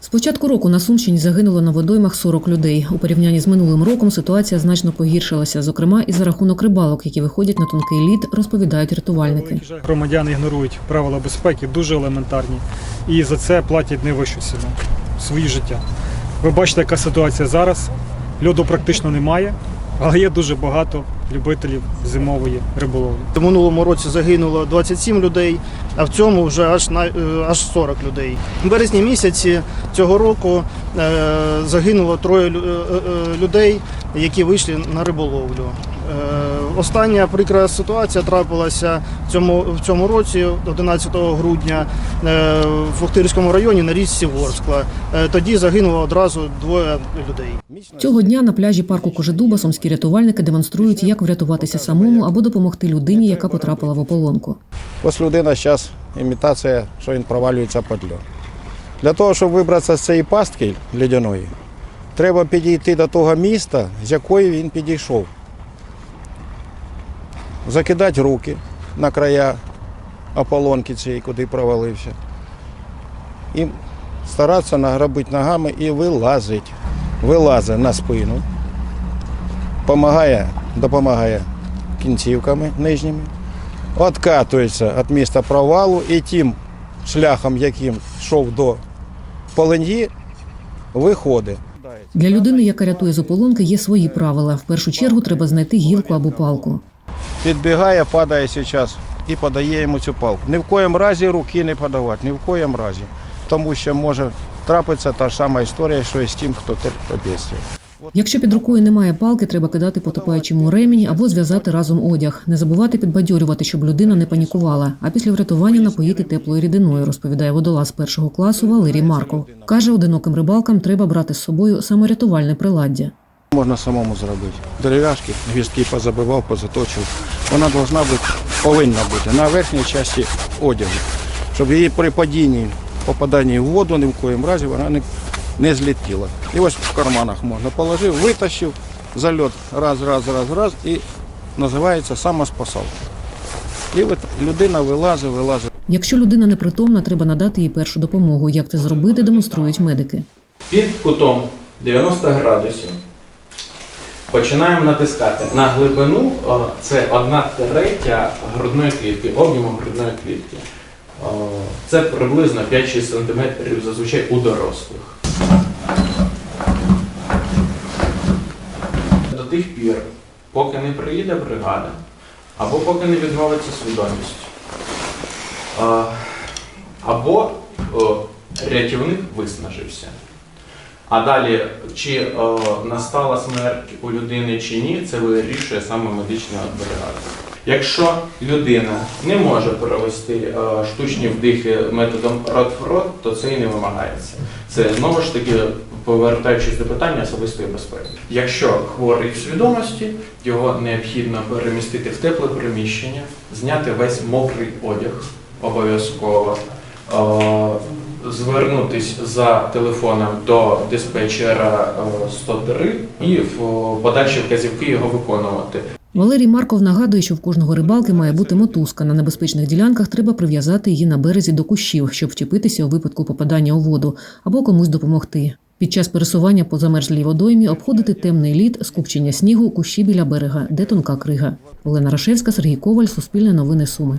З початку року на Сумщині загинуло на водоймах 40 людей. У порівнянні з минулим роком ситуація значно погіршилася, зокрема і за рахунок рибалок, які виходять на тонкий лід, розповідають рятувальники. Громадяни ігнорують правила безпеки, дуже елементарні, і за це платять найвищу ціну свої життя. Ви бачите, яка ситуація зараз. Льоду практично немає, але є дуже багато любителів зимової риболовлі. В минулому році загинуло 27 людей, а в цьому вже аж на е, аж 40 людей. У березні місяці цього року е, загинуло троє е, людей, які вийшли на риболовлю. Е, Остання прикра ситуація трапилася в цьому, в цьому році, 11 грудня, е, в Охтирському районі на річці Ворскла. Е, Тоді загинуло одразу двоє людей. Цього дня на пляжі парку Кожедуба сумські рятувальники демонструють, як врятуватися самому або допомогти людині, яка потрапила в ополонку. Ось людина зараз імітація, що він провалюється під льод. Для того, щоб вибратися з цієї пастки льодяної, треба підійти до того міста, з якої він підійшов. Закидати руки на края ополонки цієї, куди провалився. І старатися награбити ногами і вилазить. Вилазить на спину. Помагає, допомагає кінцівками нижніми відкатується від міста провалу і тим шляхом, яким йшов до полин'ї, виходить. Для людини, яка рятує з ополонки, є свої правила. В першу чергу треба знайти гілку або палку. Підбігає, падає зараз і подає йому цю палку. Ні в коєму разі руки не подавати, ні в коєму разі. Тому що може трапитися та сама історія, що і з тим, хто терпить. Якщо під рукою немає палки, треба кидати потопаючому ремінь або зв'язати разом одяг. Не забувати підбадьорювати, щоб людина не панікувала. А після врятування напоїти теплою рідиною, розповідає водолаз першого класу Валерій Марков. Каже, одиноким рибалкам треба брати з собою саморятувальне приладдя. Можна самому зробити. Дерев'яшки, гвіздки позабивав, позаточив. Вона повинна бути, повинна бути на верхній часті одягу, щоб її при падінні, попаданні в воду ні в коїм разі вона не, не злетіла. І ось в карманах можна положив, витащив зальот раз, раз, раз, раз і називається самоспасалка. І от людина вилазить, вилазить. Якщо людина непритомна, треба надати їй першу допомогу. Як це зробити, демонструють медики. Під кутом 90 градусів починаємо натискати на глибину, це одна третя грудної клітки, об'єму грудної клітки. Це приблизно 5-6 см зазвичай у дорослих. До тих пір, поки не приїде бригада, або поки не відновиться свідомість, Е, або рятівник виснажився. А далі, чи е, настала смерть у людини чи ні, це вирішує саме медична бригада. Якщо людина не може провести е, штучні вдихи методом рот в рот, то це і не вимагається. Це знову ж таки повертаючись до питання особистої безпеки. Якщо хворий в свідомості, його необхідно перемістити в тепле приміщення, зняти весь мокрий одяг обов'язково. Е, звернутись за телефоном до диспетчера е, 103 і в подальші вказівки його виконувати. Валерій Марков нагадує, що в кожного рибалки має бути мотузка. На небезпечних ділянках треба прив'язати її на березі до кущів, щоб вчепитися у випадку попадання у воду або комусь допомогти. Під час пересування по замерзлій водоймі обходити темний лід, скупчення снігу, кущі біля берега, де тонка крига. Олена Рашевська, Сергій Коваль, Суспільне новини Суми.